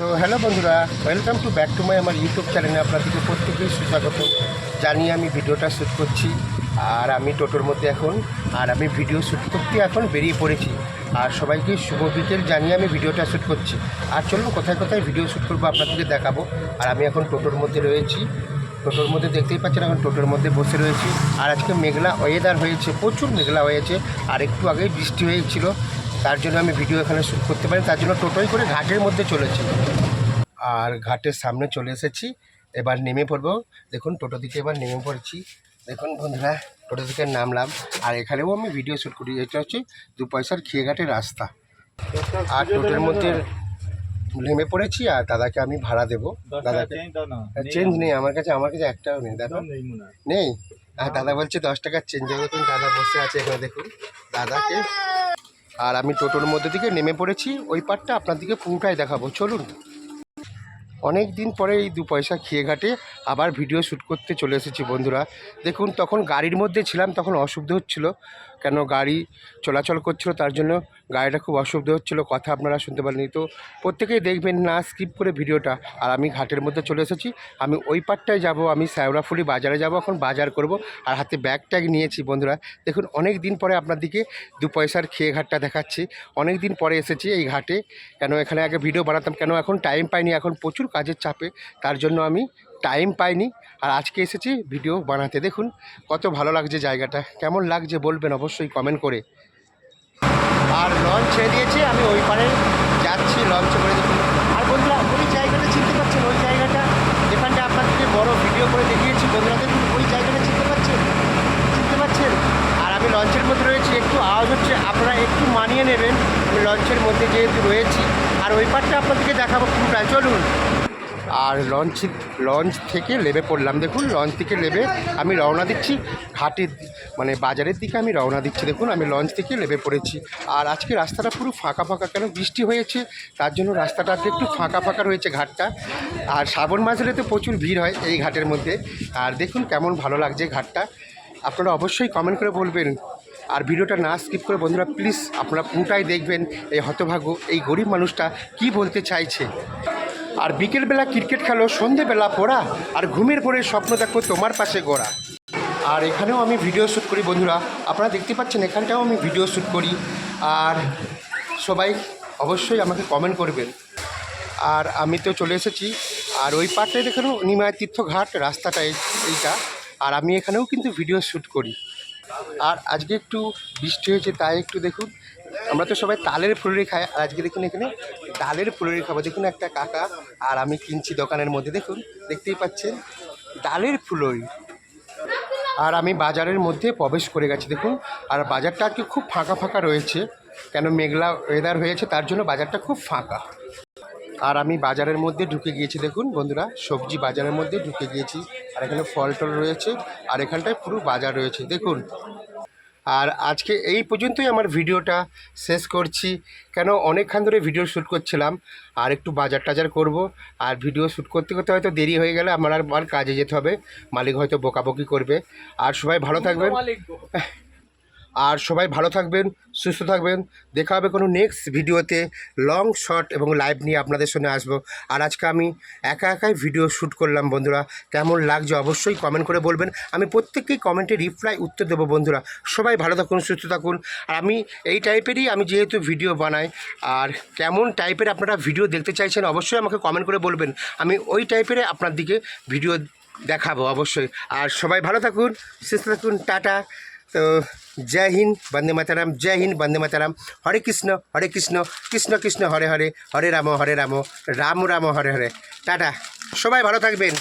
তো হ্যালো বন্ধুরা welcome to back to my আমার ইউটিউব চ্যানেলে আপনাদেরকে প্রত্যেকেই সুস্বাগত। জানিয়ে আমি ভিডিওটা শ্যুট করছি, আর আমি টোটোর মধ্যে এখন, আর আমি ভিডিও শ্যুট করতে এখন বেরিয়ে পড়েছি। আর সবাইকে শুভ বিকেল জানিয়ে আমি ভিডিওটা শ্যুট করছি। আর চলুন, কোথায় কোথায় ভিডিও শ্যুট করব আপনাদেরকে দেখাবো। আর আমি এখন টোটোর মধ্যে রয়েছি টোটোর মধ্যে দেখতেই পাচ্ছেন এখন টোটোর মধ্যে বসে রয়েছি। আর আজকে মেঘলা ওয়েদার হয়েছে, প্রচুর মেঘলা হয়েছে, আর একটু আগেই বৃষ্টি হয়েছিল। তার জন্য আমি ভিডিও এখানে শ্যুট করতে পারি তার জন্য টোটোই করে ঘাটের মধ্যে চলেছি আর ঘাটের সামনে চলে এসেছি, এবার নেমে পড়ব। দেখুন, টোটো দিকে এবার নেমে পড়েছি। দেখুন বন্ধুরা, টোটো থেকে নামলাম। আর এখানেও আমি ভিডিও শ্যুট করি, এটা হচ্ছে দু পয়সার খেয়েঘাটের রাস্তা। আর টোটোর মধ্যে নেমে পড়েছি আর দাদাকে আমি ভাড়া দেবো। দাদাকে চেঞ্জ নেই আমার কাছে আমার কাছে একটাও নেই দাদা নেই আর দাদা বলছে দশ টাকার চেঞ্জ হবে দেখুন দাদা বসে আছে এখানে দেখুন। দাদাকে। আর আমি টোটোর মধ্যে দিকে নেমে পড়েছি ওই পারটা আপনার দিকে পুরোটাই দেখাবো চলুন। অনেক দিন পরে এই দু পয়সা খেয়ে ঘাটে আবার ভিডিও শ্যুট করতে চলে এসেছি বন্ধুরা। দেখুন তখন গাড়ির মধ্যে ছিলাম তখন অসুবিধা হচ্ছিল। কেন গাড়ি চলাচল করছিল, তার জন্য গাড়িটা খুব অসুবিধা হচ্ছিল, কথা আপনারা শুনতে পারেনি তো প্রত্যেকেই দেখবেন না স্কিপ করে ভিডিওটা। আর আমি ঘাটের মধ্যে চলে এসেছি, আমি ওই পারটায় যাব, আমি শ্যাওড়াফুলি বাজারে যাব, এখন বাজার করব, আর হাতে ব্যাগ ট্যাগ নিয়েছি বন্ধুরা। দেখুন, অনেক দিন পরে আপনার দিকে দু পয়সার খেয়ে ঘাটটা দেখাচ্ছি। অনেক দিন পরে এসেছি এই ঘাটে, কেন এখানে আগে ভিডিও বানাতাম, কেন এখন টাইম পাইনি, এখন প্রচুর কাজের চাপে, তার জন্য আমি টাইম পাইনি। আর আজকে এসেছি ভিডিও বানাতে। দেখুন, কত ভালো লাগছে জায়গাটা। কেমন লাগছে বলবেন অবশ্যই কমেন্ট করে। আর লঞ্চ ছেড়ে দিয়েছে, আমি ওই পারে যাচ্ছি লঞ্চে করে দেখুন। আর বন্ধুরা, ওই জায়গাটা চিনতে পারছেন? ওই জায়গাটা যেখানটা আপনাদেরকে বড় ভিডিও করে দেখিয়েছি। বন্ধুরা, দেখুন, ওই জায়গাটা চিনতে পারছেন? চিনতে পারছেন? আর আমি লঞ্চের মধ্যে রয়েছি। একটু আওয়াজ হচ্ছে, আপনারা একটু মানিয়ে নেবেন। আমি লঞ্চের মধ্যে যেহেতু রয়েছি। আর ওই পারটা আপনাদেরকে দেখাবো পুরোটাই চলুন। আর লঞ্চ লঞ্চ থেকে লেবে পড়লাম। দেখুন, লঞ্চ থেকে লেবে আমি রওনা দিচ্ছি। ঘাটের মানে বাজারের দিকে আমি রওনা দিচ্ছি। দেখুন, আমি লঞ্চ থেকে লেবে পড়েছি। আর আজকে রাস্তাটা পুরো ফাঁকা ফাঁকা। কেন? বৃষ্টি হয়েছে, তার জন্য রাস্তাটা একটু ফাঁকা ফাঁকা রয়েছে ঘাটটা। আর শ্রাবণ মাস হলে তো প্রচুর ভিড় হয় এই ঘাটের মধ্যে। আর দেখুন, কেমন ভালো লাগছে ঘাটটা। আপনারা অবশ্যই কমেন্ট করে বলবেন। আর ভিডিওটা না স্কিপ করে বন্ধুরা প্লিজ আপনারা পুরোটাই দেখবেন? এই হতভাগ্য, এই গরিব মানুষটা কি বলতে চাইছে? আর বিকেলবেলা ক্রিকেট খেলো, সন্ধেবেলা পড়া, আর ঘুমের পরে স্বপ্ন দেখো তোমার পাশে গোড়া। আর এখানেও আমি ভিডিও শ্যুট করি বন্ধুরা। আপনারা দেখতে পাচ্ছেন, এখানটাও আমি ভিডিও শ্যুট করি। আর সবাই অবশ্যই আমাকে কমেন্ট করবেন। আর আমি তো চলে এসেছি। আর ওই পার্টটাই দেখানো নিমায় তীর্থঘাট রাস্তাটা এইটা। আর আমি এখানেও কিন্তু ভিডিও শ্যুট করি। আর আজকে একটু বৃষ্টি হয়েছে, তাই একটু দেখুন। আমরা তো সবাই তালের ফুলরি খাই, আর আজকে দেখুন এখানে ডালের ফুলরি খাব। দেখুন একটা কাকা আর আমি কিনছি দোকানের মধ্যে। দেখুন, দেখতেই পাচ্ছেন, ডালের ফুলরি। আর আমি বাজারের মধ্যে প্রবেশ করে গেছি, দেখুন। আর বাজারটা আজকে খুব ফাঁকা ফাঁকা রয়েছে। কেন মেঘলা ওয়েদার হয়েছে, তার জন্য বাজারটা খুব ফাঁকা। আর আমি বাজারের মধ্যে ঢুকে গিয়েছি, দেখুন বন্ধুরা। সবজি বাজারের মধ্যে ঢুকে গিয়েছি। আর এখানে ফল টল রয়েছে। আর এখানটায় পুরো বাজার রয়েছে। দেখুন আর আজকে এই পর্যন্তই আমার ভিডিওটা শেষ করছি। কেন অনেকক্ষণ ধরে ভিডিও শ্যুট করছিলাম, আর একটু বাজার টাজার করব। আর ভিডিও শ্যুট করতে করতে হয়তো দেরি হয়ে গেলে আমার আর কাজে যেতে হবে। মালিক হয়তো বকাবকি করবে। আর সবাই ভালো থাকবেন। আর সবাই ভালো থাকবেন, সুস্থ থাকবেন। দেখা হবে কোনো নেক্সট ভিডিওতে। লং শর্ট এবং লাইভ নিয়ে আপনাদের সঙ্গে আসব। আর আজকে আমি একা একাই ভিডিও শ্যুট করলাম বন্ধুরা। কেমন লাগছে অবশ্যই কমেন্ট করে বলবেন। আমি প্রত্যেককেই কমেন্টে রিপ্লাই উত্তর দেবো বন্ধুরা। সবাই ভালো থাকুন, সুস্থ থাকুন। আর আমি এই টাইপেরই আমি যেহেতু ভিডিও বানাই, আর কেমন টাইপের আপনারা ভিডিও দেখতে চাইছেন অবশ্যই আমাকে কমেন্ট করে বলবেন। আমি ওই টাইপের আপনার দিকে ভিডিও দেখাবো অবশ্যই। আর সবাই ভালো থাকুন, সুস্থ থাকুন, টাটা। তো জয় হিন্দ, বন্দে মাতারাম, জয় হিন্দ, বন্দে মাতারাম। হরে কৃষ্ণ হরে কৃষ্ণ কৃষ্ণ কৃষ্ণ, হরে হরে হরে রাম হরে রাম রাম রাম, হরে হরে। টাটা। সবাই ভালো থাকবেন।